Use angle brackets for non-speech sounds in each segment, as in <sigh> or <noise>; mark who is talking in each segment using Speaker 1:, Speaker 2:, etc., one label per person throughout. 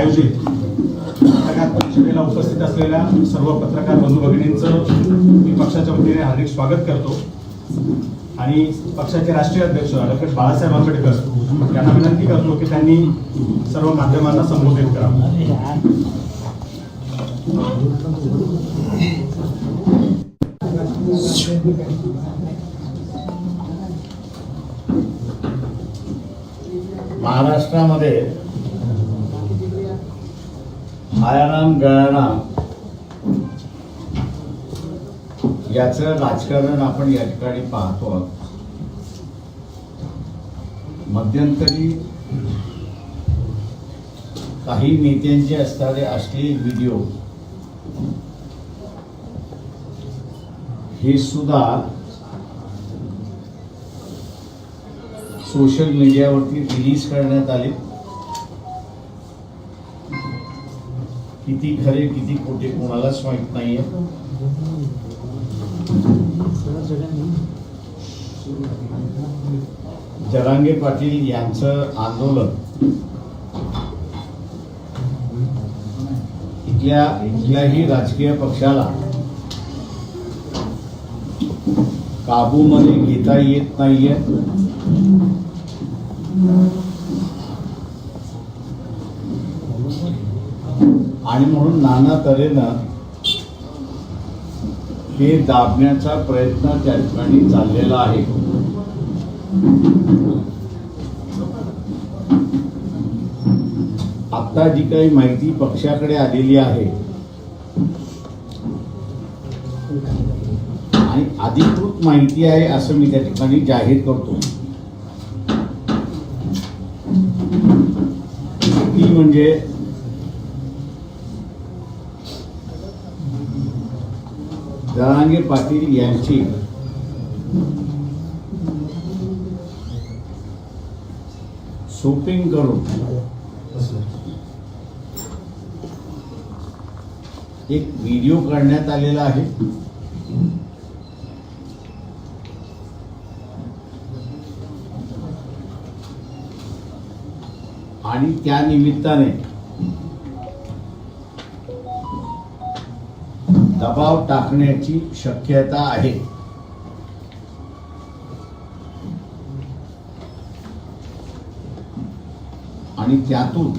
Speaker 1: आयोजित. पत्रकार परिषदेला उपस्थित असलेल्या सर्व पत्रकार बंधू भगिनींचं मी पक्षाच्या वतीने हार्दिक स्वागत करतो. आणि पक्षाचे राष्ट्रीय अध्यक्ष डॉक्टर बाळासाहेब आंबेडकर यांना विनंती करतो की त्यांनी सर्व माध्यमांना संबोधित करावं.
Speaker 2: महाराष्ट्रामध्ये आयाराम गयाराम याचं राजकारण आपण या ठिकाणी पाहतो आहोत. मध्यंतरी काही नेत्यांचे असणारे अश्लील व्हिडिओ हे सुद्धा सोशल मीडियावरती रिलीज करण्यात आले किती खरे किती खोटे कोणालाच माहीत नाहीये. जरांगे पाटील यांचं आंदोलन. इथल्या इथल्याही राजकीय पक्षाला काबूमध्ये घेता येत नाहीये. आणि म्हणून नाना तऱ्हेनं हे दाबण्याचा प्रयत्न त्या ठिकाणी चाललेला आहे. आता जी काही माहिती पक्षाकडे आलेली आहे आणि अधिकृत माहिती आहे असं मी त्या ठिकाणी जाहीर करतो. ती म्हणजे जहांगीर पाटील यांची. शूटिंग करून. एक व्हिडिओ काढण्यात आलेला आहे. आणि त्या निमित्ताने दबाव टाकण्याची शक्यता आहे. आणि त्यातून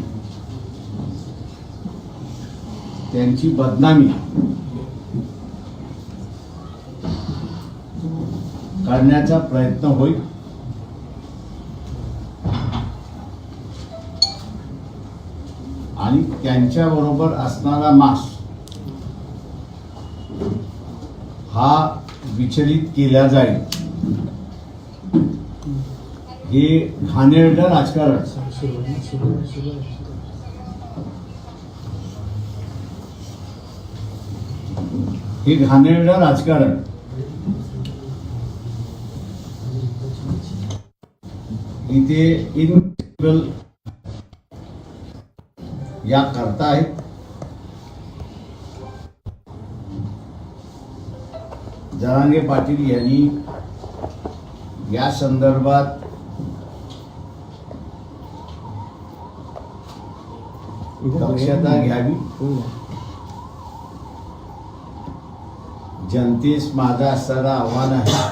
Speaker 2: त्यांची बदनामी करण्याचा प्रयत्न होईल. आणि त्यांच्याबरोबर असणारा मास हा विचलित केला जाईल. हे घाणेरडं राजकारण. हे घाणेरडं राजकारण. इथे इन या करता आहेत जरांगे पाटील यांनी या संदर्भात दक्षता घ्यावी. जनतेस माझा असणारं आव्हान आहे.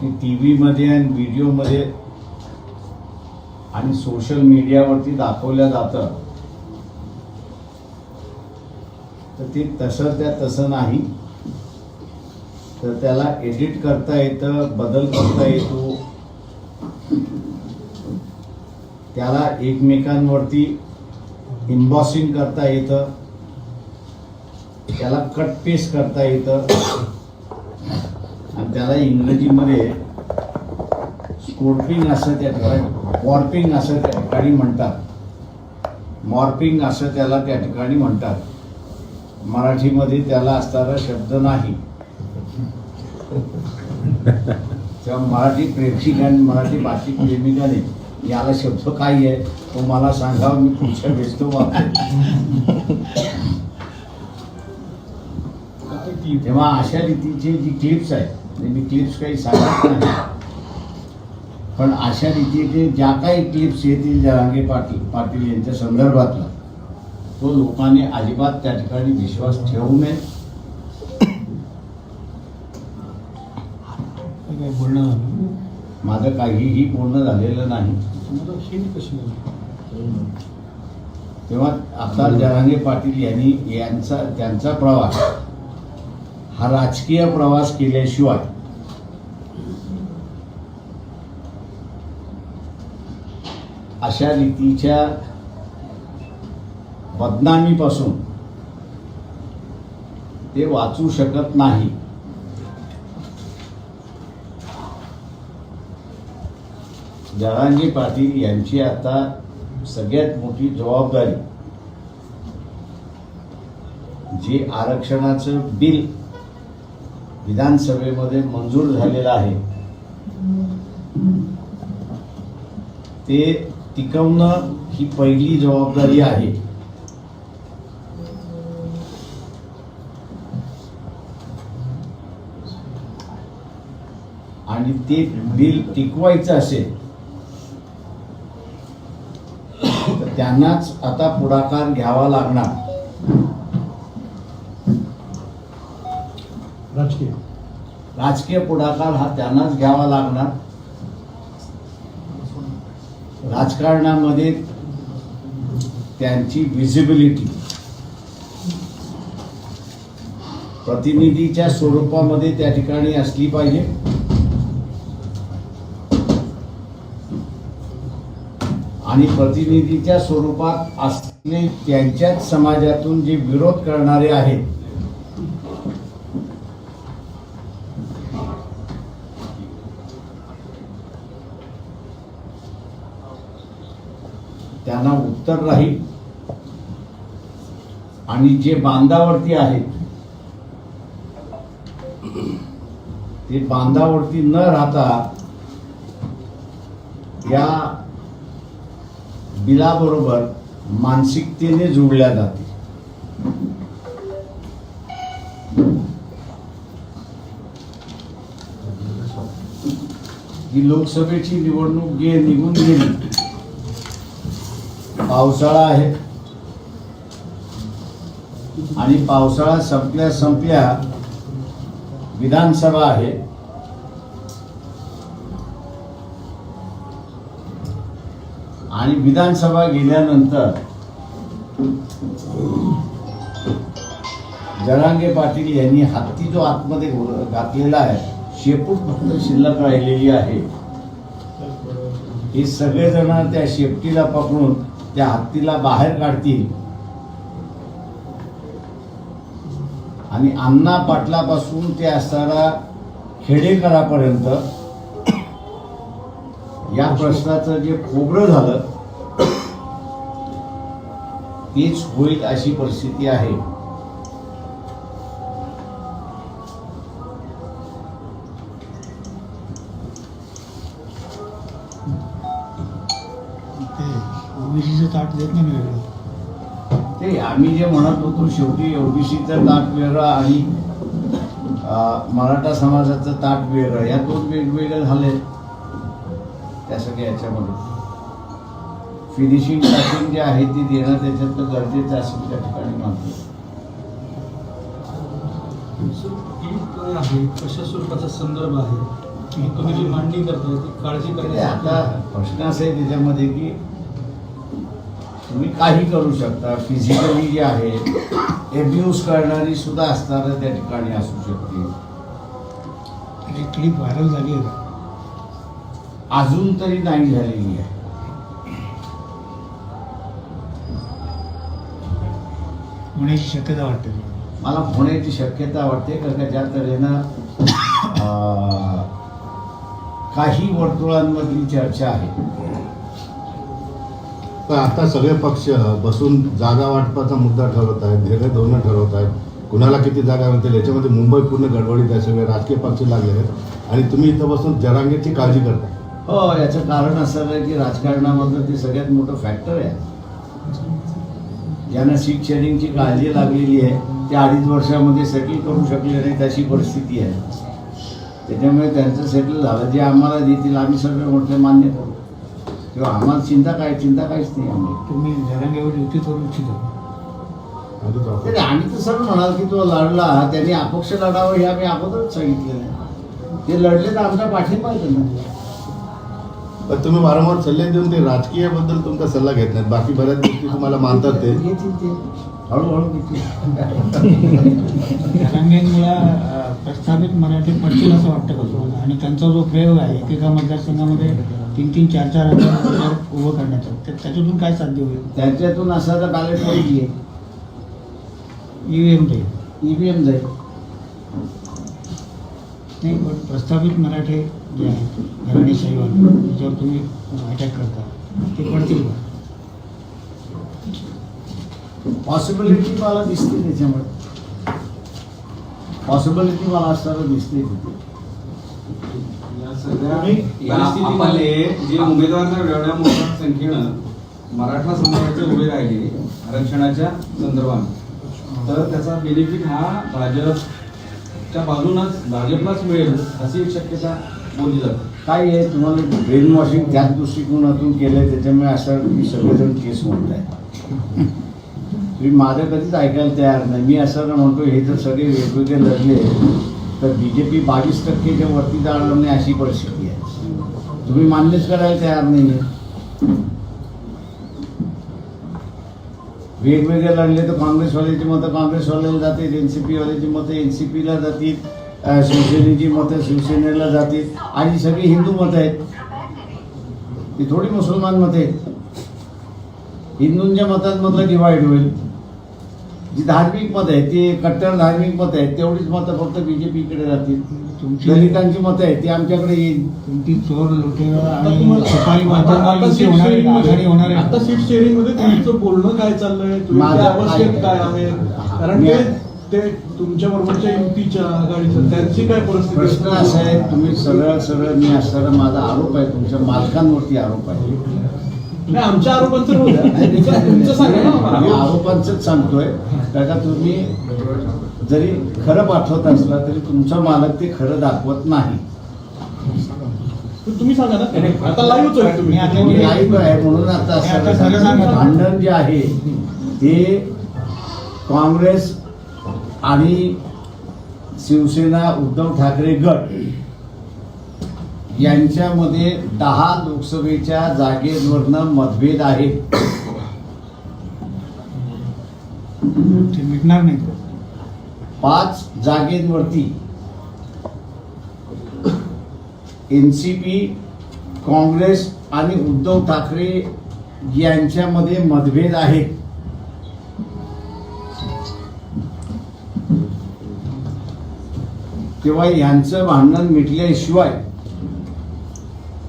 Speaker 2: की टी व्हीमध्ये आणि व्हिडिओमध्ये आणि सोशल मीडियावरती दाखवल्या जातं. तर ते तसं त्या तसं नाही. तर त्याला एडिट करता येतं बदल करता येतो. त्याला एकमेकांवरती इम्बॉसिंग करता येतं. त्याला कट पेस्ट करता येतं. आणि त्याला इंग्रजीमध्ये स्कोर्पिंग असं त्या ठिकाणी वॉर्पिंग असं त्या ठिकाणी म्हणतात. मॉर्पिंग असं त्याला त्या ठिकाणी म्हणतात. मराठीमध्ये त्याला असणारा शब्द नाही. तेव्हा मराठी प्रेक्षिक आणि मराठी भाषिक प्रेमिकाने याला शब्द काय आहे तो मला सांगावा मी पुढच्या व्यस्त तेव्हा अशा रीतीचे जी क्लिप्स आहेत म्हणजे मी क्लिप्स काही सांगत नाही. पण अशा रीतीचे ज्या काही क्लिप्स येतील जरांगे पाटील पाटील यांच्या संदर्भातला तो लोकांनी अजिबात त्या ठिकाणी विश्वास ठेवू नये. माझं काहीही पूर्ण झालेलं नाही. तेव्हा आता जरांगे पाटील यांनी यांचा त्यांचा प्रवास हा राजकीय प्रवास केल्याशिवाय अशा रीतीच्या बदनामीपासून. ते वाचू शकत नाही. जळांजी पाटील यांची आता सगळ्यात मोठी जबाबदारी. जे आरक्षणाचं बिल विधानसभेमध्ये मंजूर झालेलं आहे. ते टिकवणं ही पहिली जबाबदारी आहे. आणि ते बिल टिकवायचं असेल तर त्यांनाच आता पुढाकार घ्यावा लागणार.
Speaker 3: राजकीय.
Speaker 2: राजकीय पुढाकार हा त्यांनाच घ्यावा लागणार. राजकारणामध्ये त्यांची विजिबिलिटी प्रतिनिधीच्या स्वरूपामध्ये त्या ठिकाणी असली पाहिजे. आणि प्रतिनिधीच्या स्वरूपात असलेले त्यांच्याच समाजातून जे विरोध करणारे आहेत. त्यांना उत्तर राहील. आणि जे बांधावरती आहेत ते बांधावरती न राहता या बिलाबरोबर मानसिकतेने जोडल्या जाते ही लोकसभेची निवडणूक गे निघून गेली. पावसाळा आहे. आणि पावसाळा संपल्या संपल्या विधानसभा आहे. आणि विधानसभा गेल्यानंतर जरांगे पाटील यांनी हत्ती जो आतमध्ये घातलेला आहे शेपूट फक्त शिल्लक राहिलेली आहे. हे सगळेजण त्या शेपटीला पकडून त्या हत्तीला बाहेर काढतील. आणि अण्णा पाटलापासून ते असणारा खेडेकरापर्यंत या प्रश्नाचं जे खोबरं झालं तेच होईल अशी परिस्थिती आहे.
Speaker 3: ते
Speaker 2: आम्ही जे म्हणत होतो शेवटी ओबीसीचं ताट वेगळं आणि मराठा समाजाचं ताट वेगळं या दोन वेगवेगळे झाले. त्या सगळ्या याच्यामध्ये फिनिशिंग टचिंग जे आहे ते देणं त्याच्यातलं गरजेचं असेल त्या ठिकाणी मानतो
Speaker 3: कशा स्वरूपाचा संदर्भ आहे? तुम्ही जी मांडणी करताय ती काळजी
Speaker 2: ते
Speaker 3: करण्यासाठी
Speaker 2: आता प्रश्न असा आहे त्याच्यामध्ये की तुम्ही काही करू शकता. फिजिकली जे आहे एब्यूज करणारी सुद्धा असणारं त्या ठिकाणी असू शकते.
Speaker 3: क्लिप व्हायरल झाली आहे.
Speaker 2: अजून तरी नाही झालेली आहे.
Speaker 3: होण्याची शक्यता वाटते?
Speaker 2: मला होण्याची शक्यता वाटते कारण का ज्या तऱ्हेनं काही वर्तुळांमधली चर्चा आहे.
Speaker 4: पण आता सगळे पक्ष बसून जागा वाटपाचा मुद्दा ठरवत आहेत वेगळे धोरणं ठरवत आहेत. कुणाला किती जागा मिळतील याच्यामध्ये मुंबई पूर्ण गडबडीत आहे सगळे राजकीय पक्ष लागले आहेत. आणि तुम्ही इथं बसून जरांगेची काळजी करताय
Speaker 2: हो याचं कारण असं आहे की राजकारणामधलं ते सगळ्यात मोठं फॅक्टर आहे. ज्यांना सीट शेअरिंगची काळजी लागलेली आहे ते अडीच वर्षामध्ये सेटल करू शकले नाही तशी परिस्थिती आहे. त्याच्यामुळे त्यांचं सेटल झालं. जे आम्हाला देतील आम्ही सगळे म्हटले मान्य करू. किंवा आम्हाला चिंता काय चिंता काहीच नाही आम्ही
Speaker 3: तुम्ही जरांगेवर युती करू इच्छिता
Speaker 2: आम्ही तर सर म्हणाल की तो लढला. त्यांनी अपक्ष लढावं हे आम्ही अगोदरच सांगितलेलं आहे. ते लढले तर आमचा पाठिंबा आहे त्यांना.
Speaker 4: पण तुम्ही वारंवार सल्ले देऊन ते राजकीयबद्दल तुमचा सल्ला घेत नाहीत. बाकी बऱ्याच गोष्टी तुम्हाला मानतात ते.
Speaker 2: हळूहळू
Speaker 3: प्रस्थापित मराठी पडतील असं वाटतं का तुम्हाला? आणि त्यांचा जो प्रयोग आहे एकेका मतदारसंघामध्ये तीन तीन चार चार हजार उभं करण्याचा तर त्याच्यातून काय साध्य होईल?
Speaker 2: त्याच्यातून असा तर बॅलेट होईल
Speaker 3: ईव्हीएम जाईल
Speaker 2: ईव्हीएम जाईल
Speaker 3: नाही पण प्रस्थापित मराठे जे त्याच्यावर तुम्ही अटॅक करता ते पडतील का?
Speaker 2: पॉसिबिलिटी मला दिसते त्याच्यामुळे. पॉसिबिलिटी मला असताना दिसते
Speaker 5: आपले जे उमेदवारांना एवढ्या मोठ्या संख्येनं मराठा समाजाचे उभे राहिले आरक्षणाच्या संदर्भात तर त्याचा बेनिफिट हा भाजपच्या बाजूनच भाजपलाच मिळेल अशी एक शक्यता बोलली जाते
Speaker 2: काय आहे तुम्हाला ब्रेन वॉशिंग त्याच दृष्टिकोनातून केलंय त्याच्यामुळे असं तुम्ही सगळेजण केस म्हणताय. तुम्ही माझं कधीच ऐकायला तयार नाही. मी असं म्हणतो हे जर सगळे वेगवेगळे लढले तर बी जे पी बावीस टक्केच्या वरती जाणार नाही अशी परिस्थिती आहे. तुम्ही मान्यच करायला तयार नाही आहे वेगवेगळे लढले तर काँग्रेसवाल्याची मतं काँग्रेसवाल्याला जातील एन सी पीवाल्याची मतं एन सी पीला जातील. शिवसेनेची मतं शिवसेनेला जातील. आणि सगळी हिंदू मतं आहेत ती थोडी मुसलमान मतं आहेत. हिंदूंच्या मतांमधलं डिवाइड होईल. जी धार्मिक मतं आहेत ती कट्टर धार्मिक मतं आहेत तेवढीच मतं फक्त बीजेपीकडे जातील.
Speaker 3: तुमची
Speaker 2: दलितांची मतं आहेत ती आमच्याकडे येईल.
Speaker 3: तुमची चोर लुटेरा
Speaker 6: आता सीट
Speaker 3: होणार आहे
Speaker 6: शेअरिंग मध्ये- आता
Speaker 3: आहे
Speaker 6: सीट शेअरिंगमध्ये तुमचं बोलणं काय चाललंय? अवस्थेत
Speaker 2: काय-
Speaker 6: आहे? कारण ते तुमच्या बरोबरच्या युतीच्या आघाडीचं त्यांची काय परिस्थिती
Speaker 2: प्रश्न असा आहे तुम्ही सरळ सरळ मी असताना माझा आरोप आहे तुमच्या मालकांवरती आरोप आहे.
Speaker 6: नाही आमच्या आरोपांचं होऊ द्या.
Speaker 2: नाही,
Speaker 6: तुमचं तुमचं सांगा ना
Speaker 2: मी
Speaker 6: आम्हाला.
Speaker 2: आरोपांचंच सांगतोय. कारण का तुम्ही जरी खरं पाठवत असला तरी तुमचा मालक ते खरं दाखवत नाही.
Speaker 6: तुम्ही सांगा ना. आता लाईव्हच आहे तुम्ही.
Speaker 3: मी आता-
Speaker 2: तुम्ही लाईव्ह आहे म्हणून आता
Speaker 3: सांगतो.
Speaker 2: भांडण जे आहे ते काँग्रेस आणि शिवसेना उद्धव ठाकरे गट यांच्यामध्ये दहा लोकसभेच्या जागेवरनं मतभेद आहे
Speaker 3: ते मिटणार नाही
Speaker 2: पाच जागेंवरती एन सी पी काँग्रेस आणि उद्धव ठाकरे यांच्यामध्ये मतभेद आहेत. तेव्हा यांचं भांडण मिटल्याशिवाय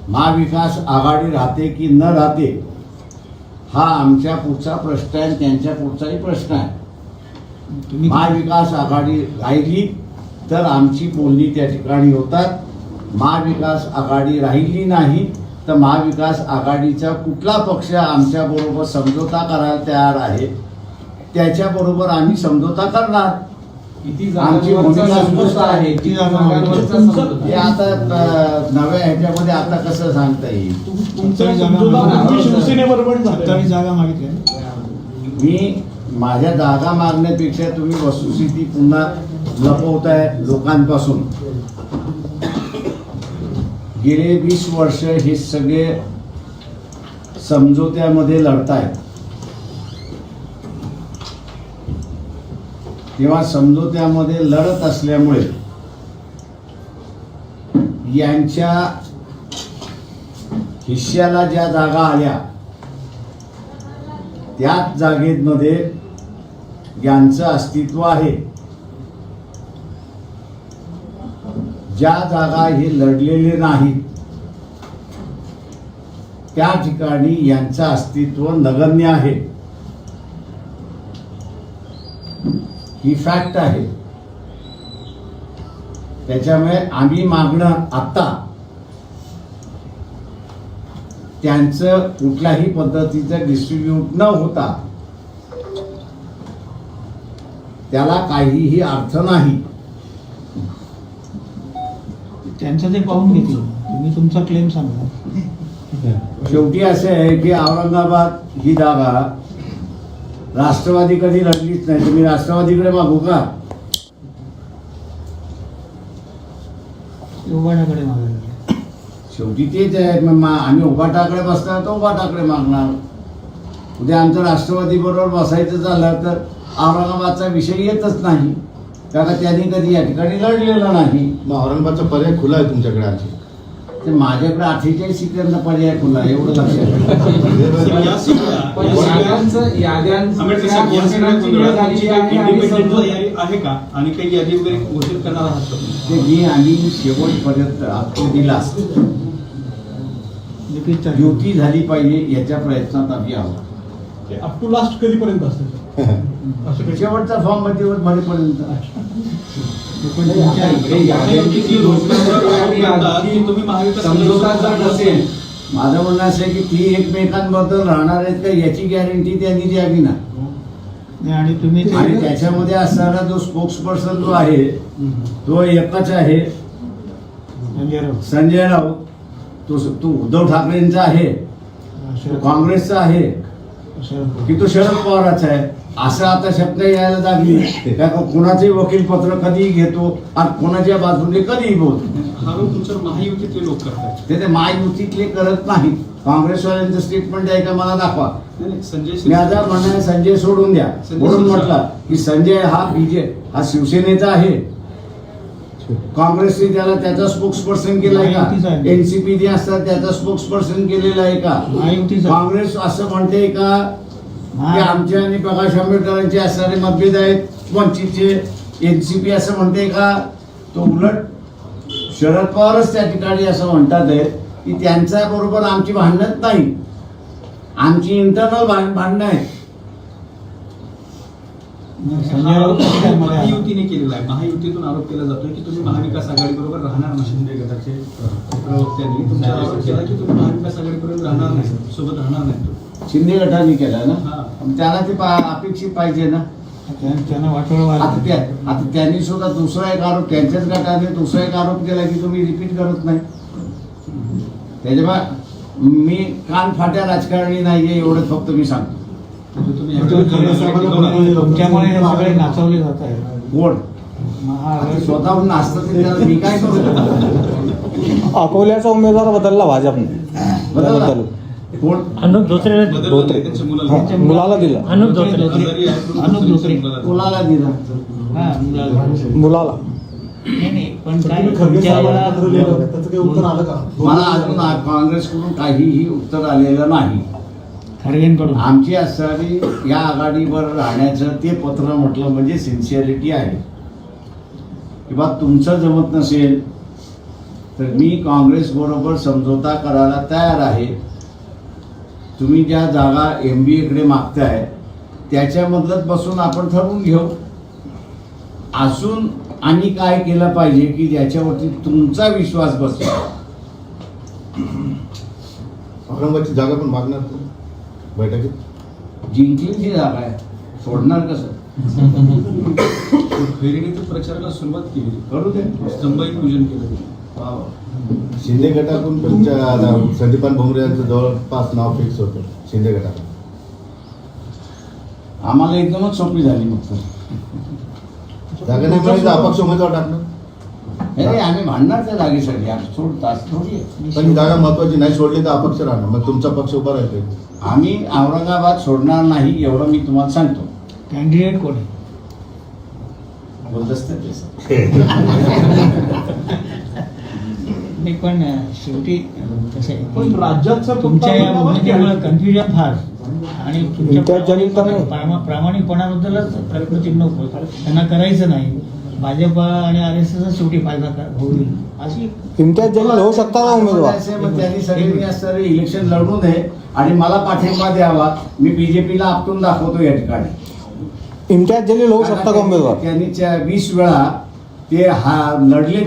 Speaker 2: महाविकास आघाडी राहते की न राहते हा आमच्या पुढचा प्रश्न आहे त्यांच्या पुढचाही प्रश्न आहे.
Speaker 3: तुम्ही
Speaker 2: महाविकास आघाडी राहिली तर आमची बोलणी त्या ठिकाणी होतात. महाविकास आघाडी राहिली नाही तर महाविकास आघाडीचा कुठला पक्ष आमच्या बरोबर समझोता करायला तयार आहे? त्याच्याबरोबर आम्ही समझोता करणार. आमची भूमिका स्पष्ट
Speaker 5: आहे.
Speaker 2: हे? आता नव्या ह्याच्यामध्ये आता कसं सांगता येईल?
Speaker 3: सत्तावीस जागा- मागितल्या
Speaker 2: मी माझ्या जागा मागण्यापेक्षा तुम्ही वस्तुस्थिती पुन्हा लपवताय लोकांपासून. गेले वीस वर्ष हे सगळे समझोत्यामध्ये लढतायत. किंवा समजोत्यामध्ये लढत असल्यामुळे यांच्या हिश्श्याला ज्या जागा आल्या त्याच जागेमध्ये यांचं अस्तित्व आहे. ज्या जागा हे लढलेले नाहीत त्या ठिकाणी यांचं अस्तित्व नगण्य आहे. ही फॅक्ट आहे. त्याच्यामुळे आम्ही मागणं आता त्यांचं कुठल्याही पद्धतीचं डिस्ट्रीब्यूट न होता त्याला काहीही अर्थ नाही.
Speaker 3: त्यांचं ते पाहून घेतील. तुम्ही तुमचा क्लेम सांगा.
Speaker 2: शेवटी असे आहे की औरंगाबाद ही जागा राष्ट्रवादी कधी लढलीच नाही. तुम्ही राष्ट्रवादीकडे मागू का?
Speaker 3: मागायला
Speaker 2: शेवटी तेच आहे. मग मा- आम्ही उभाटाकडे बसणार तर उभाटाकडे मागणार. उद्या आमचं राष्ट्रवादी बरोबर बसायचं झालं तर औरंगाबादचा विषय येतच नाही. कारण त्यांनी कधी या ठिकाणी लढलेलं नाही.
Speaker 4: मग औरंगाबादचा पर्याय खुला आहे तुमच्याकडे आणखी?
Speaker 2: ते माझ्याकडे अठ्ठेचाळीस सीटांचा पर्याय खुला एवढं लक्षात
Speaker 1: आहे का? आणि काही यादी वगैरे घोषित करणार आहात का तुम्ही?
Speaker 2: ते मी आम्ही शेवटपर्यंत हक्क दिला. युती झाली पाहिजे याच्या प्रयत्नात आम्ही आहोत.
Speaker 6: अप टू लास्ट कधीपर्यंत असते? <laughs>
Speaker 2: शेवटचा फॉर्ममध्ये भरेपर्यंत <laughs> माझं म्हणणं असं आहे की ती एकमेकांबद्दल राहणार आहेत का याची गॅरंटी त्यांनी द्यावी ना.
Speaker 3: नाही, आणि तुम्ही ते-
Speaker 2: आणि त्याच्यामध्ये असणारा जो स्पोक्स पर्सन जो आहे तो एकच आहे.
Speaker 3: संजय राऊत.
Speaker 2: संजय राऊत. तो तो उद्धव ठाकरेंचा आहे. काँग्रेसचा आहे. की तो शरद पवाराचा आहे. असं आता शब्द यायला लागली. त्या कुणाचंही वकील पत्र कधीही घेतो आणि कोणाच्या बाजूने कधीही बोलतो.
Speaker 1: हा महायुतीतले लोक करतात.
Speaker 2: ते ते महायुतीतले करत नाही काँग्रेसवाल्यांचं स्टेटमेंट आहे का मला दाखवा.
Speaker 1: संजय
Speaker 2: मी
Speaker 1: शिरसाट-
Speaker 2: आता म्हणणं संजय सोडून द्या.
Speaker 1: संजय
Speaker 2: म्हणून. म्हटलं की संजय हा बीजे हा शिवसेनेचा आहे. काँग्रेसने त्याला त्याचा स्पोक्स पर्सन केलाय का?
Speaker 3: महायुतीचा आहे.
Speaker 2: एनसीपी असतात त्याचा स्पोक्स पर्सन केलेला आहे का?
Speaker 3: महायुतीचा.
Speaker 2: काँग्रेस असं म्हणते का? की आमचे आणि प्रकाश आंबेडकरांचे असणारे मतभेद आहेत. वंचितचे एनसीपी असं म्हणते का? तो उलट शरद पवारच त्या ठिकाणी असं म्हणतात आहेत की त्यांच्या बरोबर आमची भांडणच नाही. आमची इंटरनल भांडणं आहेत.
Speaker 3: आला?
Speaker 1: महायुतीने केलेला आहे. महायुतीतून आरोप केला जातोय की तुम्ही महाविकास आघाडी बरोबर राहणार नाही. शिंदे गटाचे प्रवक्त्यांनी तुमच्यावर आरोप केला की तुम्ही महाविकास आघाडीपर्यंत राहणार नाही. सोबत राहणार नाही.
Speaker 2: शिंदे गटाने केला ना?
Speaker 1: हा.
Speaker 2: त्याला ते पा- अपेक्षित पाहिजे ना.
Speaker 3: त्या- त्यांना वाटोळ
Speaker 2: आता त्यांनी सुद्धा दुसरा एक आरोप त्यांच्याच गटाने दुसरा एक आरोप केला की तुम्ही रिपीट करत नाही. त्याच्यामुळे मी कान फाट्या राजकारणी नाहीये एवढं फक्त मी सांगतो.
Speaker 3: तुमच्यामुळे हे सगळे नाचवले जात आहे
Speaker 2: कोण? स्वतःहून नाचतं ते त्याला मी काय करू?
Speaker 7: अकोल्याचा उमेदवार बदलला भाजपने.
Speaker 2: बदलला?
Speaker 7: बदल.
Speaker 2: कोण?
Speaker 8: अनुप धोत्रे.
Speaker 1: मुलाला
Speaker 7: दिला.
Speaker 8: अनुप धोत्रे.
Speaker 3: अनुप धोत्रे.
Speaker 1: मुलाला.
Speaker 2: दिला.
Speaker 3: मुलाला.
Speaker 2: मला अजून काँग्रेसकडून काहीही उत्तर आलेलं नाही.
Speaker 3: खरगेंकडून.
Speaker 2: आमची असणारी या आघाडीवर राहण्याचं ते पत्र म्हटलं म्हणजे सिन्सिअरिटी आहे. किंवा तुमचं जमत नसेल तर मी काँग्रेस बरोबर समझोता करायला तयार आहे. तुम्ही ज्या जागा एम बी एकडे मागताय त्याच्यामधलंच बसून आपण ठरवून घेऊ. अजून आणि काय केलं पाहिजे की ज्याच्यावरती तुमचा विश्वास बसेल?
Speaker 4: औरंगाबादची जागा पण मागणार तुम्ही बैठकीत?
Speaker 2: जिंकलीची जागा आहे. सोडणार कसं?
Speaker 1: फेरीने प्रचाराला सुरुवात केली.
Speaker 2: करू दे.
Speaker 1: स्तंभही पूजन केलं.
Speaker 4: शिंदे गटातून पण त्या- संदीपान भुमरे यांचं जवळपास नाव फिक्स होतं शिंदे गटात
Speaker 2: आम्हाला एकदमच सोपी झाली मग तर.
Speaker 4: अपक्ष उमेदवार टाकणार?
Speaker 2: नाही आम्ही भांडणार त्या जागेसाठी आम्ही सोड तास थोडी आहे.
Speaker 4: पण जागा महत्वाची नाही सोडली तर अपक्ष राहणार मग तुमचा पक्ष उभा राहतो
Speaker 2: आम्ही औरंगाबाद सोडणार नाही एवढं मी तुम्हाला सांगतो.
Speaker 3: कॅन्डिडेट कोण आहे?
Speaker 2: बोलतच ते. सर. <laughs>
Speaker 3: नाही पण शेवटी कसं
Speaker 6: पण
Speaker 3: तुमच्या या भूमिकेमुळे. कन्फ्युजन फार. आणि तुमच्या प्रामाणिकपणाबद्दलच प्रकृती नको त्यांना करायचं नाही. भाजप आणि आर एस एस शेवटी फायदा का- होईल. अशी
Speaker 7: इम्तियाज जलील होऊ शकता का उमेदवार.
Speaker 2: असे मग त्यांनी सगळ्यांनी असणारे इलेक्शन लढू नये आणि मला पाठिंबा द्यावा. मी बीजेपीला आपटून दाखवतो या ठिकाणी.
Speaker 7: इम्तियाज जलील होऊ शकता का उमेदवार?
Speaker 2: त्यांनी त्या वीस वेळा ते हा लढले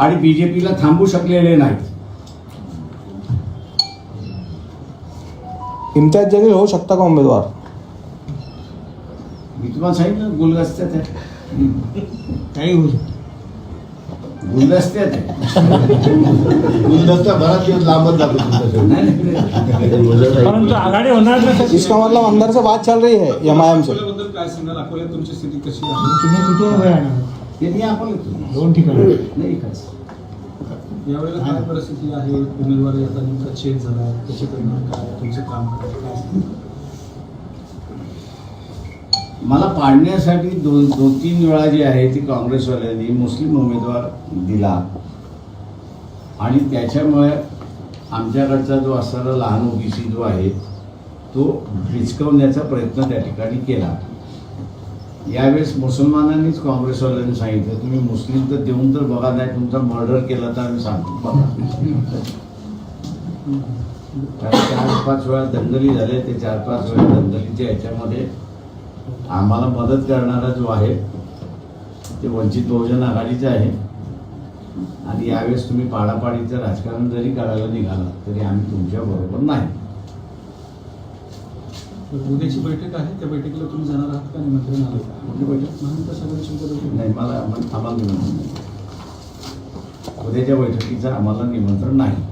Speaker 2: आणि बीजेपीला थांबू शकलेले नाहीत.
Speaker 7: इम्तियाज जलील होऊ शकता का उमेदवार?
Speaker 2: मी तुम्हाला सांगितलं गुलगस्त्यात आहे.
Speaker 3: काही होऊ
Speaker 2: गुलदस्त्यात आहे.
Speaker 4: गुलदस्ता बराच दिवस लांबच जातो.
Speaker 2: नाही, नाही.
Speaker 6: परंतु आघाडी होणार नाही.
Speaker 7: इसका मतलब अंदर से बात चल रही है एम आई एम से
Speaker 8: अकोल्याबद्दल काय सांगाल? अकोल्यात तुमची स्थिती कशी आहे?
Speaker 3: तुम्ही कुठे उभे राहणार
Speaker 2: ते मी आपण.
Speaker 3: दोन ठिकाणी
Speaker 2: नाही इकडंच.
Speaker 8: यावेळेला काय परिस्थिती आहे उमेदवारी आता नेमका चेक झाला त्याचे परिणाम काय तुमचं काम?
Speaker 2: मला पाडण्यासाठी दोन दोन तीन वेळा जी आहे ती काँग्रेसवाल्यांनी मुस्लिम उमेदवार दिला आणि त्याच्यामुळे आमच्याकडचा जो असणारा लहान ओबीसी जो आहे तो हिचकवण्याचा प्रयत्न त्या ठिकाणी केला यावेळेस मुसलमानांनीच काँग्रेसवाल्यांनी सांगितलं तुम्ही मुस्लिम तर देऊन तर बघा नाही तुमचा मर्डर केला तर आम्ही सांगतो. बघा कारण चार पाच वेळा दंगली झाले ते चार पाच वेळा दंगलीच्या ह्याच्यामध्ये आम्हाला मदत करणारा जो आहे ते वंचित बहुजन आघाडीचे आहे. आणि यावेळेस तुम्ही पाडापाडीचं राजकारण जरी करायला निघाला तरी आम्ही तुमच्या बरोबर नाही.
Speaker 8: तर उद्याची बैठक आहे. त्या बैठकीला तुम्ही जाणार आहात का निमंत्रण आलं
Speaker 2: कुठली बैठक?
Speaker 8: महाविकास आघाडीची बैठक
Speaker 2: नाही मला आम्हाला निमंत्रण नाही उद्याच्या बैठकीचं आम्हाला निमंत्रण नाही.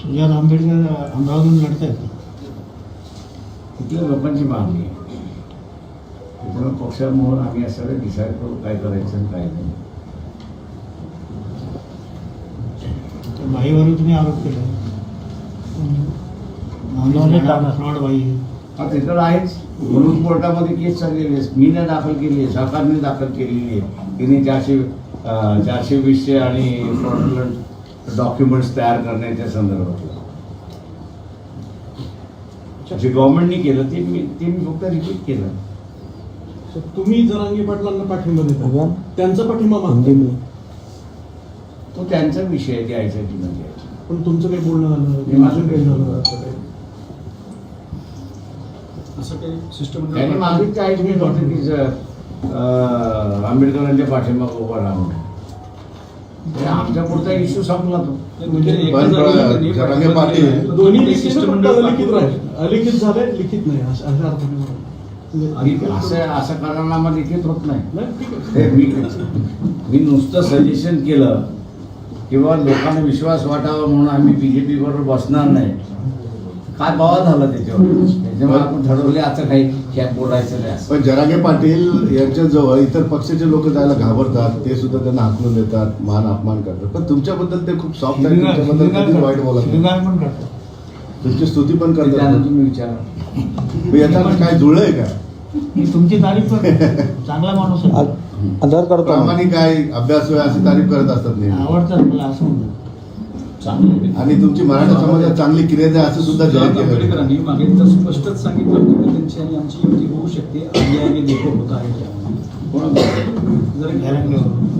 Speaker 3: सुजात आंबेडकर अमरावतीहून लढत आहेत
Speaker 2: कुठल्या लोकांची मागणी आहे. त्याच्यामुळे पक्षामुळे आम्ही असं डिसाईड करू काय करायचं आणि काय नाही.
Speaker 3: त्या बाईवर तुम्ही आरोप केला. फ्रॉड बाई आहे.
Speaker 2: हा ते तर आहेच म्हणून कोर्टामध्ये केस चाललेली आहे मी नाही दाखल केली आहे. सरकारने दाखल केलेली आहे. तिने चारशे चारशे वीसशे आणि फ्रॉडुलंट डॉक्युमेंट्स तयार करण्याच्या संदर्भातलं. जे गव्हर्नमेंटने केलं ते मी ते मी फक्त रिपीट केलं.
Speaker 6: तुम्ही जरांगे पाटलांना पाठिंबा देता? त्यांचा पाठिंबा मागता.
Speaker 7: में
Speaker 2: तो त्यांचा विषय आहे त्या आयमध्ये
Speaker 6: पण तुमचं काही बोलणं झालं
Speaker 2: माझं
Speaker 6: अजून काही
Speaker 2: काही
Speaker 6: झालं. असं काही?
Speaker 2: त्यांनी
Speaker 8: शिष्टमंडळ
Speaker 2: मागितलं आहे मी होतं की अं, आंबेडकरांच्या पाठिंबाग उभा राहून ते आमच्या पुढचा इश्यू संपला तो
Speaker 8: म्हणजे एका
Speaker 4: पण
Speaker 8: जागी त्यांनी
Speaker 4: जरांगे पाटील-
Speaker 6: दोन्ही
Speaker 8: शिष्टमंडळ
Speaker 6: लिखित
Speaker 8: पाठवलं.
Speaker 6: राहील अलिखित झालंय लिखित नाही अशा अशा अर्थाने म्हणा.
Speaker 2: आणि असं असं करणारा लिखित होत नाही
Speaker 6: नाही, ठीक आहे.
Speaker 2: हे मी मी नुसतं सजेशन केलं किंवा लोकांना विश्वास वाटावा म्हणून आम्ही बीजेपी बरोबर बसणार नाही काय बवा झालं त्याच्यावर? त्याच्यामुळे आपण ठरवले असं काही कॅप बोलायचं नाही असं.
Speaker 4: पण जरांगे पाटील यांच्या जवळ इतर पक्षाचे लोक जायला घाबरतात ते सुद्धा त्यांना हाकलून देतात मान अपमान करतात. पण तुमच्याबद्दल ते खूप सॉफ्ट आहे तुमच्याबद्दल कधीच वाईट. बोलत नाही.
Speaker 3: पण
Speaker 4: तुमची स्तुती पण
Speaker 2: ते त्यांना
Speaker 4: करतात
Speaker 2: तुम्ही विचारा.
Speaker 4: मग काय जुळलंय का?
Speaker 3: मी तुमची तारीफ करतो. चांगला माणूस आहे.
Speaker 7: आदर करतो. मैं.
Speaker 4: प्रामाणिक काय अभ्यास होय अशी तारीफ करत असतात नेहमी.
Speaker 3: आवडतात मला असं म्हणतो
Speaker 2: चांगलं
Speaker 4: आणि तुमची मराठा समाजात चांगली क्रिया आहे असं सुद्धा जाहीर केलं
Speaker 8: आंबेडकरांनी मागे तर स्पष्टच सांगितलं होतं की त्यांची आणि आमची युती होऊ शकते. आगे देखो होत आहे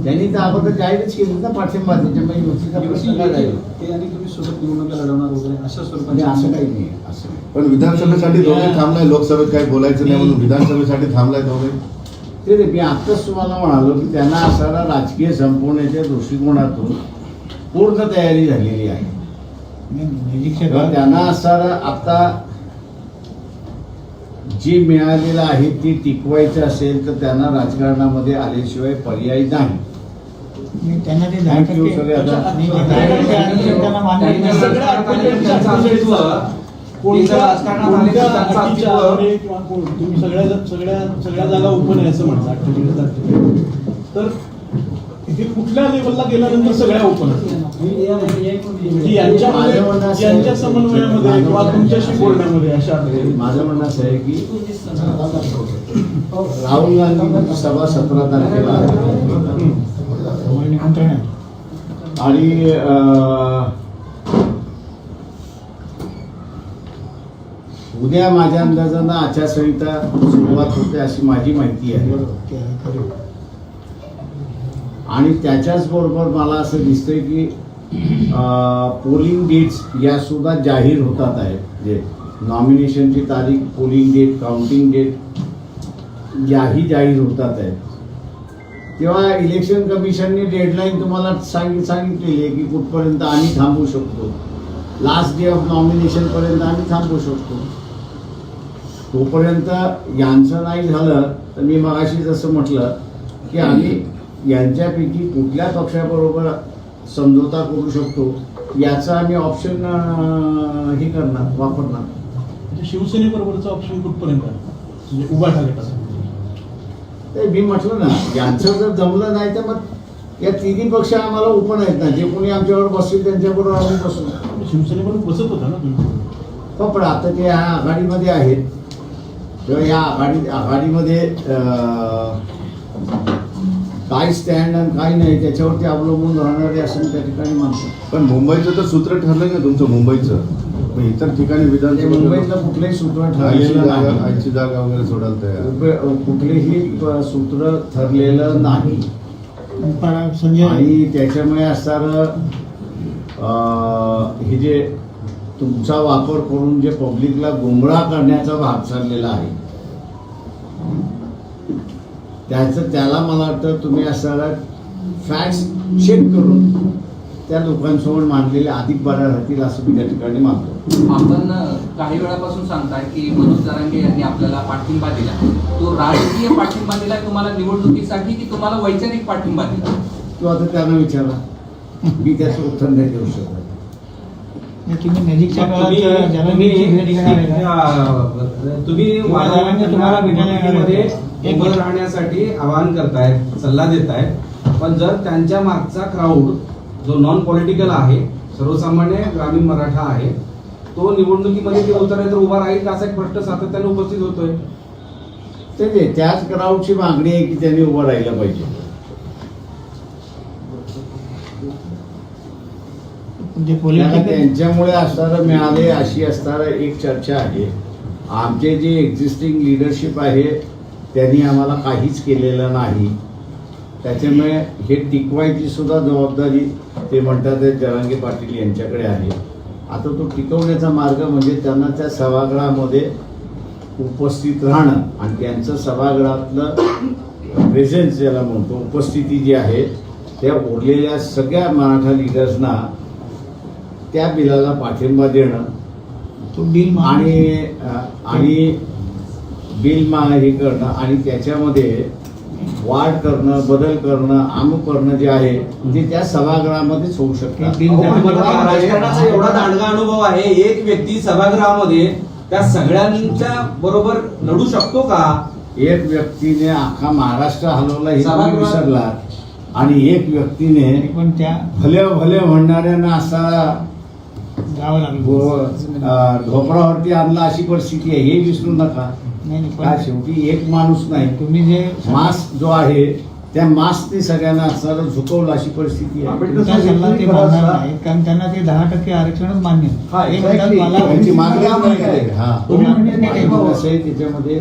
Speaker 2: त्यांनी तर अगोदर जाहीरच केलं ना पाठिंबा त्याच्यामुळे युतीचा प्रश्न काय राहिला?
Speaker 8: ते आणि तुम्ही सोबत निवडणुका लढवणार वगैरे अशा
Speaker 2: म्हणजे असं काही नाही असं.
Speaker 4: पण विधानसभेसाठी दोघे थांबलाय लोकसभेत काही बोलायचं नाही म्हणून विधानसभेसाठी थांबलाय दोघे?
Speaker 2: ते रे, मी आत्ताच तुम्हाला म्हणालो की त्यांना असणारा राजकीय संपवण्याच्या दृष्टिकोनातून पूर्ण तयारी झालेली आहे. त्यांना असणारा आता जे मिळालेलं आहे ते टिकवायचं असेल तर त्यांना राजकारणामध्ये आल्याशिवाय पर्याय नाही.
Speaker 5: सगळ्या
Speaker 6: जागा ओपन आहे असं म्हणता अठ्ठेचाळीस तारखेला तर कुठल्या लेवलला गेल्यानंतर सगळ्या ओपन की यांच्या समन्वयामध्ये किंवा तुमच्याशी बोलण्यामध्ये अशा
Speaker 2: माझं म्हणणं असं आहे की राहुल गांधी सभा सतरा तारखेला आणि उद्या माझ्या अंदाजानं आचारसंहिता सुरुवात होते अशी माझी माहिती आहे. आणि त्याच्याच बरोबर मला असं दिसतंय की पोलिंग डेट्स या सुद्धा जाहीर होतात आहेत. जे नॉमिनेशनची तारीख पोलिंग डेट काउंटिंग डेट याही जाहीर होतात आहेत. तेव्हा इलेक्शन कमिशनने डेडलाईन तुम्हाला सांगित सांगितलेली आहे की कुठपर्यंत आम्ही थांबू शकतो. लास्ट डे ऑफ नॉमिनेशनपर्यंत आम्ही थांबू शकतो. तोपर्यंत यांचं नाही झालं तर मी मगाशी जसं म्हटलं की आम्ही यांच्यापैकी कुठल्या पक्षाबरोबर समझोता करू शकतो याचा आम्ही ऑप्शन हे करणार वापरणार.
Speaker 6: म्हणजे शिवसेनेबरोबरचा ऑप्शन कुठपर्यंत म्हणजे उभा
Speaker 2: ते मी म्हटलं ना यांचं जर जमलं नाही तर मग या तिन्ही पक्ष आम्हाला ओपन आहेत ना. जे कोणी आमच्यावर बसतील त्यांच्याबरोबर आम्ही बसू.
Speaker 6: शिवसेनेबरोबर बसत होता ना तुम्ही?
Speaker 2: हो, पण आता ते ह्या आघाडीमध्ये आहेत. तेव्हा या आघाडी आघाडीमध्ये काय स्टँड आणि काय नाही त्याच्यावरती अवलंबून राहणारे असं त्या ठिकाणी मानतो
Speaker 4: पण मुंबईचं तर सूत्र ठरलं ना तुमचं मुंबईचं. पण इतर ठिकाणी
Speaker 2: ते
Speaker 4: विधानसभा
Speaker 2: मुंबईतलं कुठलंही सूत्र
Speaker 4: आईची
Speaker 2: ठरलेलं
Speaker 4: जागा
Speaker 2: नाही.
Speaker 4: आईची जागा वगैरे सोडायला तयार.
Speaker 2: कुठे- कुठलेही प- सूत्र ठरलेलं नाही.
Speaker 3: पण संजय
Speaker 2: आणि त्याच्यामुळे असणारं हे जे तुमचा वापर करून जे पब्लिकला गुमराह करण्याचा भाग चाललेला आहे. त्याचं त्याला मला वाटतं तुम्ही असणारा फॅक्ट्स चेक करून त्या लोकांसमोर मांडलेले अधिक बऱ्या राहतील असं मी त्या ठिकाणी मानतो.
Speaker 9: आपण काही वेळापासून सांगताय की मनोज जरांगे यांनी आपल्याला पाठिंबा दिला. तो राजकीय पाठिंबा दिला तुम्हाला निवडणुकीसाठी की तुम्हाला वैचारिक पाठिंबा दिला?
Speaker 2: तो आता त्यांना विचारला. मी त्याचं उत्तर नाही देऊ शकत.
Speaker 3: तुम्ही तुम्हाला भेटायला
Speaker 5: उभं. राहण्यासाठी आवाहन करतायत सल्ला देतायत. पण जर त्यांच्या मागचा क्राऊड जो नॉन पॉलिटिकल आहे सर्वसामान्य ग्रामीण मराठा आहे तो निवडणुकीमध्ये ते उतराय तर उभा राहील का असा एक प्रश्न सातत्याने उपस्थित होतोय.
Speaker 2: ते ते त्याच क्राऊडची मागणी आहे की त्यांनी उभं राहिलं पाहिजे.
Speaker 3: म्हणजे
Speaker 2: त्याला
Speaker 3: पॉलिटिकल
Speaker 2: त्यांच्यामुळे असणारं मिळाले अशी असणारं एक चर्चा आहे. आमचे जे एक्झिस्टिंग लिडरशिप आहे त्यांनी आम्हाला काहीच केलेलं नाही. त्याच्यामुळे हे टिकवायची सुद्धा जबाबदारी ते म्हणतात जरांगे पाटील यांच्याकडे आहे. आता तो टिकवण्याचा मार्ग म्हणजे त्यांना त्या सभागृहामध्ये उपस्थित राहणं आणि त्यांचं सभागृहातलं प्रेझेन्स ज्याला म्हणतो उपस्थिती जी आहे त्या उरलेल्या सगळ्या मराठा लिडर्सना त्या बिलाला पाठिंबा देणं आणि आणि बिल मा हे करणं आणि त्याच्यामध्ये वाढ करणं बदल करणं अमुक करणं जे आहे ते त्या सभागृहामध्येच होऊ शकतं
Speaker 3: हे
Speaker 5: राजकारणाचा एवढा दांडगा अनुभव आहे. एक व्यक्ती सभागृहामध्ये त्या सगळ्यांच्या बरोबर लढू शकतो का?
Speaker 2: एक व्यक्तीने अख्खा महाराष्ट्र हलवला हे तुम्ही विसरला आणि एक व्यक्तीने
Speaker 3: पण त्या
Speaker 2: भले भले म्हणणाऱ्यांना असा अ, ढोपरावरती आणला अशी परिस्थिती आहे हे विसरू नका.
Speaker 3: नाही
Speaker 2: का शेवटी एक माणूस नाही
Speaker 3: तुम्ही जे
Speaker 2: मास्क जो आहे त्या मास्कने सगळ्यांना असणारं झुकवलं अशी परिस्थिती आहे
Speaker 3: तुमचा सल्ला ते मानणार नाहीत कारण त्यांना ते दहा टक्के आरक्षणच मान्य
Speaker 2: हा,
Speaker 3: म्हणतात. मला
Speaker 2: त्यांची मागणी आम्हाला आहे. हा.
Speaker 3: तुम्ही म्हणत नाही
Speaker 2: आणि
Speaker 3: काय?
Speaker 2: कसं आहे त्याच्यामध्ये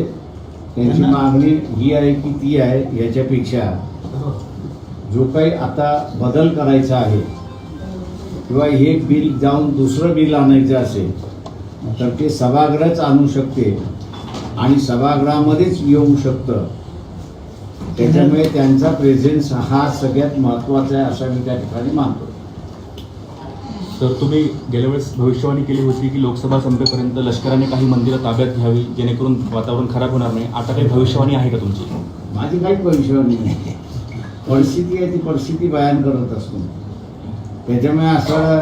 Speaker 2: त्यांची
Speaker 3: त्यांना-
Speaker 2: मागणी ही आहे की ती आहे याच्यापेक्षा जो काही आता बदल करायचा आहे किंवा हे बिल जाऊन दुसरं बिल आणायचं असेल तर ते सभागृहच आणू शकते आणि सभागृहामध्येच येऊ शकतं. त्याच्यामुळे त्यांचा प्रेझेन्स हा सगळ्यात महत्त्वाचा आहे असं मी त्या ठिकाणी मानतो.
Speaker 10: तर तुम्ही गेल्या वेळेस भविष्यवाणी केली होती की लोकसभा संपेपर्यंत लष्कराने काही मंदिरं ताब्यात घ्यावी जेणेकरून वातावरण खराब होणार नाही. आता काही भविष्यवाणी आहे का तुमची?
Speaker 2: माझी काहीच भविष्यवाणी नाही. परिस्थिती आहे ती परिस्थिती बयान करत असतो. त्याच्यामुळे असं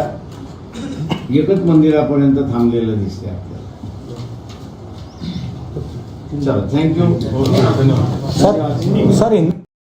Speaker 2: एकच मंदिरापर्यंत थांबलेलं दिसते आपल्याला. चला थँक्यू
Speaker 7: सर सर इन